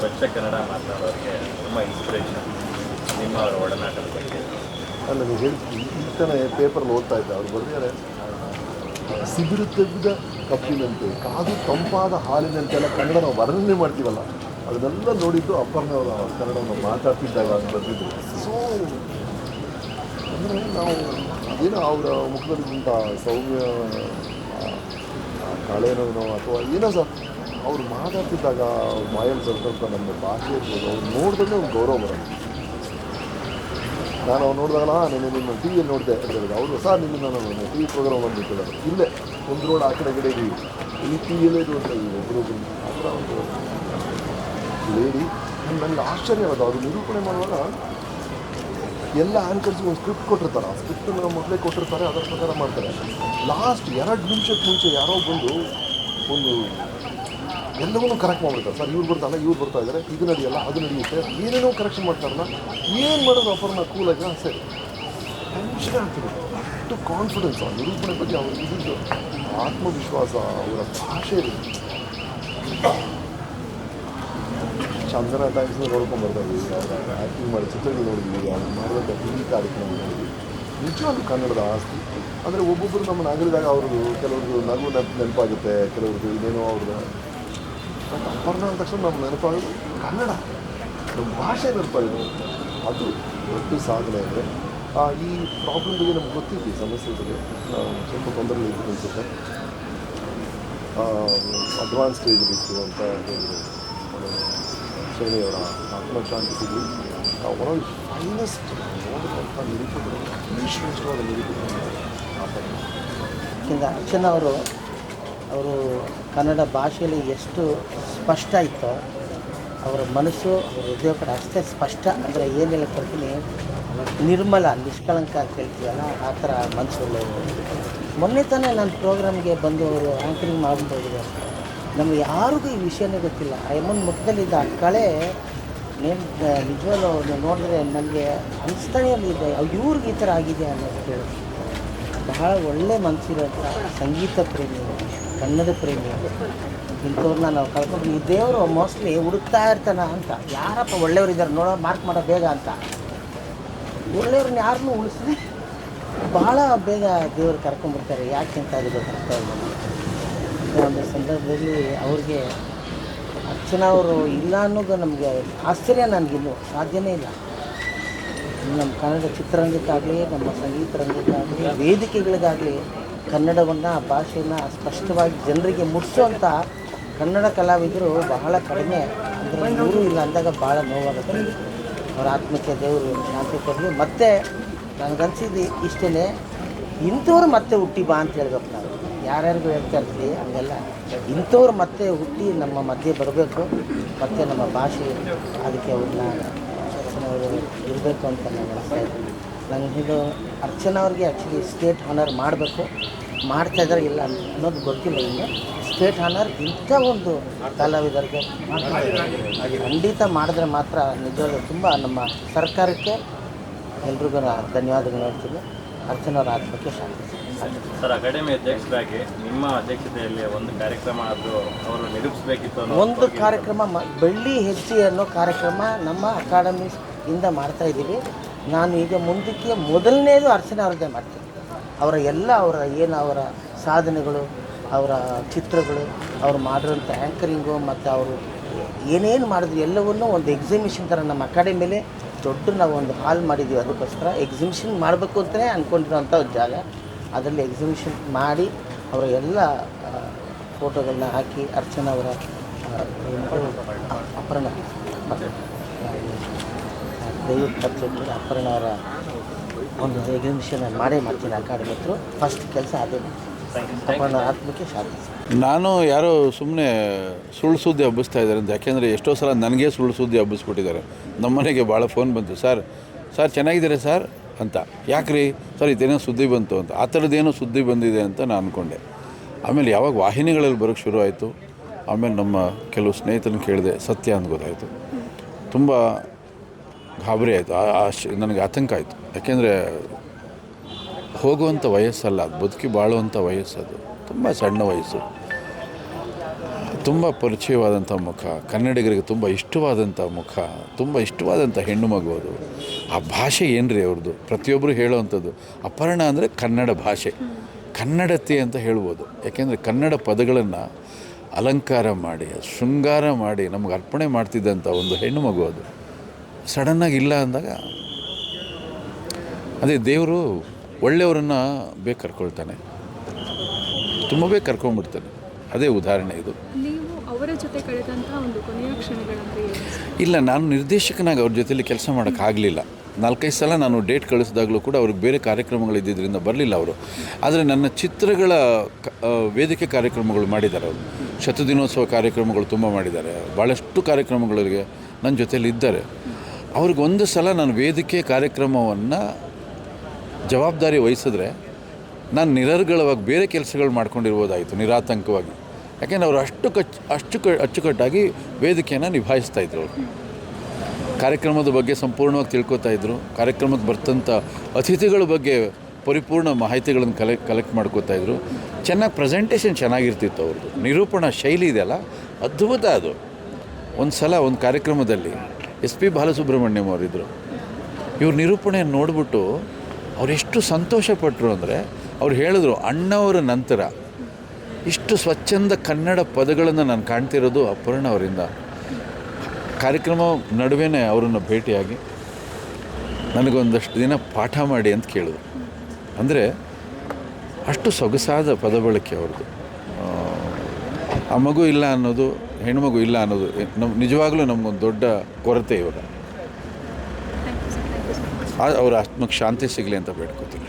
ಸ್ವಚ್ಛ ಕನ್ನಡ ಮಾತನಾಡೋರಿಗೆ ತುಂಬ ಇನ್ಸ್ಪಿರೇಷನ್ ನಿಮ್ಮ ಅವರ ಒಡನಾಟದ ಬಗ್ಗೆ. ಅಲ್ಲ, ನೀವು ಹೇಳ್ತೀನಿ ಥರ ಪೇಪರಲ್ಲಿ ಓದ್ತಾ ಇದ್ದೆ ಅವ್ರು ಬರ್ದಿದ್ದಾರೆ ಸಿಬಿರು ತೆಗೆದ ಕಪ್ಪಿನಂತೆ, ಕಾದು ತಂಪಾದ ಹಾಲಿನಂತೆಲ್ಲ ಕನ್ನಡ ನಾವು ವರ್ಣನೆ ಮಾಡ್ತೀವಲ್ಲ, ಅದನ್ನೆಲ್ಲ ನೋಡಿದ್ದು ಅಪ್ಪರ್ನವರ ಕನ್ನಡವನ್ನು ಮಾತಾಡ್ತಿದ್ದಾಗ ಅಂತ ಸೊ ಅಂದರೆ ನಾವು ಏನೋ ಅವರ ಮುಖದಲ್ಲಿ ಸೌಮ್ಯ ಕಾಳೇನೋ ಅಥವಾ ಏನೋ ಸರ್ ಅವ್ರು ಮಾತಾಡ್ತಿದ್ದಾಗ ಮಾಯಲ್ ಸ್ವಲ್ಪ ನಮ್ಮ ಭಾಷೆ ಇರ್ಬೋದು. ಅವ್ರು ನೋಡಿದ್ರೆ ಒಂದು ಗೌರವ ಬರೋದು ನಾನು ಅವ್ರು ನೋಡಿದಾಗಲ್ಲ ನಿನ್ನೆ ನಿಮ್ಮ ಟಿ ವಿಯಲ್ಲಿ ನೋಡಿದೆ. ಅಂತ ಹೇಳಿದ್ರು. ಅವರು ಸಹ ನಿನ್ನ ನಾನು ಟಿ ವಿ ಪ್ರೋಗ್ರಾಮ್ ಬಂದಿಟ್ಟಿದ್ದಾರೆ ಇಲ್ಲೇ, ಒಂದು ರೋಡ್ ಆ ಕಡೆ ಕಡೆ ಇದೀವಿ ಈ ಟಿ ವಿಯಲ್ಲೇ ಒಬ್ಬರು ಒಬ್ಬರೊಬ್ಬರು ಆ ಥರ ಒಂದು ಲೇಡಿ ನನಗೆ ಆಶ್ಚರ್ಯವಾದ ಅದು ನಿರೂಪಣೆ ಮಾಡುವಾಗ ಎಲ್ಲ ಆ್ಯಂಕರ್ಸ್ಗೆ ಒಂದು ಸ್ಕ್ರಿಪ್ಟ್ ಕೊಟ್ಟಿರ್ತಾರೆ. ಆ ಸ್ಕ್ರಿಪ್ಟನ್ನು ಮೊದಲೇ ಕೊಟ್ಟಿರ್ತಾರೆ. ಅದರ ಪ್ರಕಾರ ಮಾಡ್ತಾರೆ. ಲಾಸ್ಟ್ ಎರಡು ನಿಮಿಷಕ್ಕೆ ಮುಂಚೆ ಯಾರೋ ಬಂದು ಒಂದು ಎಲ್ಲವನ್ನೂ ಕರೆಕ್ಟ್ ಮಾಡ್ಬಿಡ್ತಾರೆ. ಸರ್, ಇವ್ರು ಬರ್ತಾರಲ್ಲ ಇವ್ರು ಬರ್ತಾ ಇದ್ದಾರೆ, ಇದು ನಡೆಯಲ್ಲ, ಅದು ನಡೆಯುತ್ತೆ, ಏನೇನೋ ಕರೆಕ್ಷನ್ ಮಾಡ್ತಾರಲ್ಲ, ಏನು ಮಾಡೋದು ಅಪ್ಪರನ್ನ ಕೂಲಾಗಿ ಸರಿ. ಟೆನ್ಷನ್ ಆಗ್ತದೆ. ಅಷ್ಟು ಕಾನ್ಫಿಡೆನ್ಸ್ ಆ, ನಿರೂಪಣೆ ಬಗ್ಗೆ ಅವ್ರ ಇದ್ದು ಆತ್ಮವಿಶ್ವಾಸ, ಅವರ ಭಾಷೆ ಚಂದ್ರ ಟೈಮ್ಸ್ ನೋಡ್ಕೊಂಡು ಬರ್ತಾ ಇದ್ದೀವಿ. ಆ್ಯಕ್ಟಿಂಗ್ ಮಾಡಿ, ಚಿತ್ರಗಳು ನೋಡಿದ್ದೀವಿ. ಅವ್ರು ಮಾಡಿದಂಥ ಟಿವಿ ಕಾರ್ಯಕ್ರಮ ನೋಡಿದ್ವಿ ನಿಜವಾಗ್ಲೂ ಕನ್ನಡದ ಆಸ್ತಿ. ಅಂದರೆ ಒಬ್ಬೊಬ್ಬರು ನಮ್ಮ ನಗರದಾಗ ಅವ್ರದ್ದು ಕೆಲವ್ರದ್ದು ನಗು ನೆನಪು ನೆನಪಾಗುತ್ತೆ, ಕೆಲವ್ರದ್ದು ಇನ್ನೇನೋ ಅವ್ರದ್ದು ಬಟ್ ಅಪರ್ಣ ಅಂದ ತಕ್ಷಣ ನಮ್ಮ ನೆನಪಾಗೋದು ಕನ್ನಡ. ನಮ್ಮ ಭಾಷೆ ನೆನಪಾಗೋದು. ಅದು ದೊಡ್ಡ ಸಾಧನೆ ಅಂದರೆ ಈ ಪ್ರಾಬ್ಲಮ್ ಬಗ್ಗೆ ನಮ್ಗೆ ಗೊತ್ತಿತ್ತು ಸಮಸ್ಯೆ ಬಗ್ಗೆ ಸ್ವಲ್ಪ ತೊಂದರೆ ಇದ್ದು ಅನಿಸುತ್ತೆ. ಅಡ್ವಾನ್ಸ್ ಸ್ಟೇಜ್ ಇತ್ತು ಅಂತ ಹೇಳಿದ್ರು. ಶ್ರೇಣಿಯವರ ಆತ್ಮಶಾಂತಿ ಸಿಗಲಿ. ಒನ್ ಆಫ್ ಫೈನೆಸ್ಟ್ ನಿರೂಪಕರು ಈ ಶ್ರೇಷ್ಠವಾದ ಅಪರ್ಣ ಯಾಕೆಂದರೆ ಅರ್ಚನಾ ಅವರು ಅವರು ಕನ್ನಡ ಭಾಷೆಯಲ್ಲಿ ಎಷ್ಟು ಸ್ಪಷ್ಟ ಇತ್ತೋ, ಅವರ ಮನಸ್ಸು, ಅವರ ಹೃದಯ ಕೂಡ ಅಷ್ಟೇ ಸ್ಪಷ್ಟ. ಅಂದರೆ ಏನು ಹೇಳ್ಕೊಳ್ತೀನಿ ನಿರ್ಮಲ, ನಿಷ್ಕಳಂಕ ಅಂತ ಹೇಳ್ತೀವಲ್ಲ, ಆ ಥರ ಮನಸ್ಸು ಒಳ್ಳೆಯದು ಮೊನ್ನೆ ತಾನೇ ನನ್ನ ಪ್ರೋಗ್ರಾಮ್ಗೆ ಬಂದು ಅವರು ಆ್ಯಂಕರಿಂಗ್ ಮಾಡ್ಬೋದು ನಮಗೆ ಯಾರಿಗೂ ಈ ವಿಷಯನೇ ಗೊತ್ತಿಲ್ಲ. ಅಮ್ಮನ ಮುಖದಲ್ಲಿದ್ದ ಆ ಕಳೆ ನೇಮ್ ನಿಜವಾಗ ಅವ್ರನ್ನ ನೋಡಿದ್ರೆ ನನಗೆ ಅನಿಸ್ತಾನೆ ಇದೆ ಇವ್ರಿಗೆ ಈ ಥರ ಆಗಿದೆ ಅನ್ನೋದು ಕೇಳಿ ಬಹಳ ಒಳ್ಳೆ ಮನಸ್ಸಿರೋಂಥ ಸಂಗೀತ ಪ್ರೇಮಿ ಕನ್ನಡ ಪ್ರೇಮಿ ಇಂಥವ್ರನ್ನ ನಾವು ಕಳ್ಕೊಂಡು ಈ ದೇವರು ಮೋಸ್ಟ್ಲಿ ಹುಡುಕ್ತಾ ಇರ್ತಾನ ಅಂತ. ಯಾರಪ್ಪ ಒಳ್ಳೆಯವ್ರಿದ್ದಾರೆ ನೋಡೋ ಮಾರ್ಕ್ ಮಾಡೋ ಬೇಗ ಅಂತ. ಒಳ್ಳೆಯವ್ರನ್ನ ಯಾರನ್ನೂ ಉಳಿಸಿದ್ರೆ ಭಾಳ ಬೇಗ ದೇವರು ಕರ್ಕೊಂಡ್ಬಿಡ್ತಾರೆ ಯಾಕೆ ಅಂತ ಗೊತ್ತಾಗ್ತಾ ಇಲ್ಲ. ಒಂದು ಸಂದರ್ಭದಲ್ಲಿ ಅವ್ರಿಗೆ ಅರ್ಚನಾ ಅವರು ಇಲ್ಲ ಅನ್ನೋದು ನಮಗೆ ಆಶ್ಚರ್ಯ ನನಗಿನ್ನೂ. ಸಾಧ್ಯನೇ ಇಲ್ಲ. ನಮ್ಮ ಕನ್ನಡ ಚಿತ್ರರಂಗಕ್ಕಾಗಲಿ, ನಮ್ಮ ಸಂಗೀತ ರಂಗಕ್ಕಾಗಲಿ, ವೇದಿಕೆಗಳಿಗಾಗಲಿ ಕನ್ನಡವನ್ನು, ಆ ಭಾಷೆಯನ್ನು ಸ್ಪಷ್ಟವಾಗಿ ಜನರಿಗೆ ಮುಟ್ಟಿಸುವಂಥ ಕನ್ನಡ ಕಲಾವಿದರು ಬಹಳ ಕಡಿಮೆ. ಅಂದರೆ ನೂರು ಇಲ್ಲ ಅಂದಾಗ ಭಾಳ ನೋವಾಗುತ್ತೆ. ಅವರ ಆತ್ಮಕ್ಕೆ, ದೇವರು ಶಾಂತಿ ಕೊಡಲಿ. ಮತ್ತು ನನಗನ್ಸಿದ್ದು ಇಷ್ಟೇ ಇಂಥವ್ರು ಮತ್ತೆ ಹುಟ್ಟಿ ಬಾ ಅಂತ ಹೇಳ್ಬೇಕು ನಾವು. ಯಾರ್ಯಾರಿಗೂ ಹೇಳ್ತಾ ಇರ್ತೀವಿ, ಹಂಗೆಲ್ಲ. ಇಂಥವ್ರು ಮತ್ತೆ ಹುಟ್ಟಿ ನಮ್ಮ ಮಧ್ಯೆ ಬರಬೇಕು. ಮತ್ತು ನಮ್ಮ ಭಾಷೆ ಅದಕ್ಕೆ ಅವ್ರನ್ನ ಇರಬೇಕು ಅಂತ ನಾನು ಹೇಳ್ತಾ ಇದ್ದೀನಿ. ನಂಗೆ ಇದು ಅರ್ಚನಾ ಅವ್ರಿಗೆ ಆ್ಯಕ್ಚುಲಿ ಸ್ಟೇಟ್ ಹಾನರ್ ಮಾಡಬೇಕು ಮಾಡ್ತಾ ಇದ್ದಾರೆ ಇಲ್ಲ ಅನ್ನೋದು ಗೊತ್ತಿಲ್ಲ ಇನ್ನು ಸ್ಟೇಟ್ ಹಾನರ್ ಇಂಥ ಒಂದು ಕಲಾವಿದರಿಗೆ. ಖಂಡಿತ ಮಾಡಿದ್ರೆ ಮಾತ್ರ ನಿಜವಾಗ್ಲೂ ತುಂಬ ನಮ್ಮ ಸರ್ಕಾರಕ್ಕೆ ಎಲ್ರಿಗೂ ಧನ್ಯವಾದಗಳು ಹೇಳ್ತೀನಿ ಅರ್ಚನಾ ಅವ್ರ ಆತ್ಮಕ್ಕೆ ಶಾಂತಿ. ಸರ್ ಅಕಾಡೆಮಿ ಅಧ್ಯಕ್ಷರಾಗಿ ನಿಮ್ಮ ಅಧ್ಯಕ್ಷತೆಯಲ್ಲಿ ಒಂದು ಕಾರ್ಯಕ್ರಮ ಅದು ಅವರು ನಿರೂಪಿಸಬೇಕಿತ್ತು ಒಂದು ಕಾರ್ಯಕ್ರಮ ಬೆಳ್ಳಿ ಹೆಜ್ಜೆ ಅನ್ನೋ ಕಾರ್ಯಕ್ರಮ ನಮ್ಮ ಅಕಾಡೆಮಿ ಇಂದ ಮಾಡ್ತಾ ಇದ್ದೀವಿ ನಾನು ಈಗ ಮುಂದಕ್ಕೆ ಮೊದಲನೇದು ಅರ್ಚನೆ ಅವ್ರದ್ದೇ ಮಾಡ್ತೀನಿ. ಅವರ ಎಲ್ಲ ಅವರ ಏನು ಅವರ ಸಾಧನೆಗಳು, ಅವರ ಚಿತ್ರಗಳು, ಅವ್ರು ಮಾಡಿರೋಂಥ ಆ್ಯಂಕರಿಂಗು ಮತ್ತು ಅವರು ಏನೇನು ಮಾಡಿದ್ರು ಎಲ್ಲವನ್ನೂ ಒಂದು ಎಕ್ಸಿಬಿಷನ್ ಥರ ನಮ್ಮ ಅಕಾಡೆಮಿಲಿ ದೊಡ್ಡ ನಾವು ಒಂದು ಹಾಲ್ ಮಾಡಿದ್ದೀವಿ ಅದಕ್ಕೋಸ್ಕರ ಎಕ್ಸಿಬಿಷನ್ ಮಾಡಬೇಕು ಅಂತಲೇ ಅಂದ್ಕೊಂಡಿರೋಂಥ ಒಂದು ಜಾಗ. ಅದರಲ್ಲಿ ಎಕ್ಸಿಬಿಷನ್ ಮಾಡಿ ಅವರ ಎಲ್ಲ ಫೋಟೋಗಳನ್ನ ಹಾಕಿ ಅರ್ಚನಾ ಅವರ ಅಪರ್ಣ. ಪರಿಚಯ ಅಪರ್ಣ ಅವರ ಒಂದು ಎಕ್ಸಿಬಿಷನ್ ಮಾಡೇ ಮಾಡ್ತೀನಿ ಅಕಾಡೆಮಿ ಹತ್ರ. ಫಸ್ಟ್ ಕೆಲಸ ಅದೇ. ಅಪರ್ಣ ಆತ್ಮಕ್ಕೆ ಶಾಂತಿ ನಾನು ಯಾರೋ ಸುಮ್ಮನೆ ಸುಳ್ಳು ಸುದ್ದಿ ಹಬ್ಬಿಸ್ತಾ ಇದ್ದಾರೆ ಅಂತ. ಯಾಕೆಂದರೆ ಎಷ್ಟೋ ಸಲ ನನಗೆ ಸುಳ್ಳು ಸುದ್ದಿ ಹಬ್ಬಿಸ್ಬಿಟ್ಟಿದ್ದಾರೆ. ನಮ್ಮ ಮನೆಗೆ ಭಾಳ ಫೋನ್ ಬಂತು. ಸರ್ ಸರ್ ಚೆನ್ನಾಗಿದ್ದೀರಾ ಸರ್ ಅಂತ. ಯಾಕ್ರಿ? ಸರ್, ಇದೇನೋ ಸುದ್ದಿ ಬಂತು ಅಂತ. ಆ ಥರದ್ದೇನೋ ಸುದ್ದಿ ಬಂದಿದೆ ಅಂತ ನಾನು ಅಂದ್ಕೊಂಡೆ ಆಮೇಲೆ ಯಾವಾಗ ವಾಹಿನಿಗಳಲ್ಲಿ ಬರೋಕ್ಕೆ ಶುರು ಆಯಿತು. ಆಮೇಲೆ ನಮ್ಮ ಕೆಲವು ಸ್ನೇಹಿತರನ್ನ ಕೇಳಿದೆ. ಸತ್ಯ ಅಂತ ಗೊತ್ತಾಯಿತು. ತುಂಬ ಗಾಬರಿ ಆಯಿತು. ನನಗೆ ಆತಂಕ ಆಯಿತು. ಯಾಕೆಂದರೆ ಹೋಗುವಂಥ ವಯಸ್ಸಲ್ಲ ಅದು, ಬದುಕಿ ಬಾಳುವಂಥ ವಯಸ್ಸದು. ತುಂಬ ಸಣ್ಣ ವಯಸ್ಸು. ತುಂಬ ಪರಿಚಯವಾದಂಥ ಮುಖ. ಕನ್ನಡಿಗರಿಗೆ ತುಂಬ ಇಷ್ಟವಾದಂಥ ಮುಖ. ತುಂಬ ಇಷ್ಟವಾದಂಥ ಹೆಣ್ಣು ಮಗು ಅದು. ಆ ಭಾಷೆ ಏನ್ರಿ ಅವ್ರದ್ದು? ಪ್ರತಿಯೊಬ್ಬರು ಹೇಳುವಂಥದ್ದು. ಅಪರ್ಣ ಅಂದರೆ ಕನ್ನಡ ಭಾಷೆ. ಕನ್ನಡತೆ ಅಂತ ಹೇಳ್ಬೋದು. ಯಾಕೆಂದರೆ ಕನ್ನಡ ಪದಗಳನ್ನು ಅಲಂಕಾರ ಮಾಡಿ, ಶೃಂಗಾರ ಮಾಡಿ ನಮ್ಗೆ ಅರ್ಪಣೆ ಮಾಡ್ತಿದ್ದಂಥ ಒಂದು ಹೆಣ್ಣು ಮಗು ಅದು. ಸಡನ್ನಾಗಿ ಇಲ್ಲ ಅಂದಾಗ ಅದೇ ದೇವರು ಒಳ್ಳೆಯವರನ್ನು ಬೇಗ ಕರ್ಕೊಳ್ತಾನೆ. ತುಂಬ ಬೇಗ ಕರ್ಕೊಂಡ್ಬಿಡ್ತಾನೆ. ಅದೇ ಉದಾಹರಣೆ ಇದು. ನೀವು ಅವರ ಜೊತೆ ಕಳೆದಂತಹ ಒಂದು ಕೊನೆಯ ಕ್ಷಣಗಳಂದ್ರೆ ಏನು? ಇಲ್ಲ ನಾನು ನಿರ್ದೇಶಕನಾಗಿ ಅವ್ರ ಜೊತೆಯಲ್ಲಿ ಕೆಲಸ ಮಾಡೋಕ್ಕಾಗಲಿಲ್ಲ ನಾಲ್ಕೈದು ಸಲ ನಾನು ಡೇಟ್ ಕಳಿಸಿದಾಗಲೂ ಕೂಡ ಅವ್ರಿಗೆ ಬೇರೆ ಕಾರ್ಯಕ್ರಮಗಳು ಇದ್ದಿದ್ದರಿಂದ ಬರಲಿಲ್ಲ ಅವರು. ಆದರೆ ನನ್ನ ಚಿತ್ರಗಳ ವೇದಿಕೆ ಕಾರ್ಯಕ್ರಮಗಳು ಮಾಡಿದ್ದಾರೆ ಅವರು. ಶತದಿನೋತ್ಸವ ಕಾರ್ಯಕ್ರಮಗಳು ತುಂಬ ಮಾಡಿದ್ದಾರೆ. ಭಾಳಷ್ಟು ಕಾರ್ಯಕ್ರಮಗಳಿಗೆ ನನ್ನ ಜೊತೆಯಲ್ಲಿ ಇದ್ದಾರೆ. ಅವ್ರಿಗೆ ಒಂದು ಸಲ ನಾನು ವೇದಿಕೆ ಕಾರ್ಯಕ್ರಮವನ್ನು ಜವಾಬ್ದಾರಿ ವಹಿಸಿದ್ರೆ ನಾನು ನಿರರ್ಗಳವಾಗಿ ಬೇರೆ ಕೆಲಸಗಳು ಮಾಡ್ಕೊಂಡಿರ್ಬೋದಾಯಿತು, ನಿರಾತಂಕವಾಗಿ. ಯಾಕೆಂದರೆ ಅವರು ಅಷ್ಟು ಕಚ್, ಅಷ್ಟು ಕ, ಅಚ್ಚುಕಟ್ಟಾಗಿ ವೇದಿಕೆಯನ್ನು ನಿಭಾಯಿಸ್ತಾ ಇದ್ರು ಅವರು. ಕಾರ್ಯಕ್ರಮದ ಬಗ್ಗೆ ಸಂಪೂರ್ಣವಾಗಿ ತಿಳ್ಕೊತಾ ಇದ್ರು. ಕಾರ್ಯಕ್ರಮಕ್ಕೆ ಬರ್ತಂಥ ಅತಿಥಿಗಳ ಬಗ್ಗೆ ಪರಿಪೂರ್ಣ ಮಾಹಿತಿಗಳನ್ನು ಕಲೆ ಕಲೆಕ್ಟ್ ಮಾಡ್ಕೋತಾ ಇದ್ರು. ಚೆನ್ನಾಗಿ ಪ್ರೆಸೆಂಟೇಷನ್ ಚೆನ್ನಾಗಿರ್ತಿತ್ತು ಅವ್ರದ್ದು. ನಿರೂಪಣಾ ಶೈಲಿ ಇದೆಯಲ್ಲ, ಅದ್ಭುತ ಅದು. ಒಂದು ಸಲ ಒಂದು ಕಾರ್ಯಕ್ರಮದಲ್ಲಿ ಎಸ್ ಪಿ ಬಾಲಸುಬ್ರಹ್ಮಣ್ಯಂ ಅವರಿದ್ದರು ಇವ್ರ ನಿರೂಪಣೆಯನ್ನು ನೋಡಿಬಿಟ್ಟು ಅವರೆಷ್ಟು ಸಂತೋಷಪಟ್ಟರು ಅಂದರೆ ಅವ್ರು ಹೇಳಿದ್ರು, ಅಣ್ಣವರ ನಂತರ ಇಷ್ಟು ಸ್ವಚ್ಛಂದ ಕನ್ನಡ ಪದಗಳನ್ನು ನಾನು ಕಾಣ್ತಿರೋದು ಅಪರ್ಣ ಅವರಿಂದ. ಕಾರ್ಯಕ್ರಮ ನಡುವೆ ಅವರನ್ನು ಭೇಟಿಯಾಗಿ ನನಗೊಂದಷ್ಟು ದಿನ ಪಾಠ ಮಾಡಿ ಅಂತ ಕೇಳಿದ್ರು. ಅಂದರೆ ಅಷ್ಟು ಸೊಗಸಾದ ಪದ ಬಳಕೆ ಅವ್ರದ್ದು ಆ, ಮಗು ಇಲ್ಲ ಅನ್ನೋದು ಹೆಣ್ಮಗು ಇಲ್ಲ ಅನ್ನೋದು ನಮ್ಮ ನಿಜವಾಗ್ಲೂ ನಮಗೊಂದು ದೊಡ್ಡ ಕೊರತೆ ಇವಾಗ. ಅವ್ರ ಆತ್ಮಕ್ಕೆ ಶಾಂತಿ ಸಿಗಲಿ ಅಂತ ಬೇಡ್ಕೋತೀನಿ.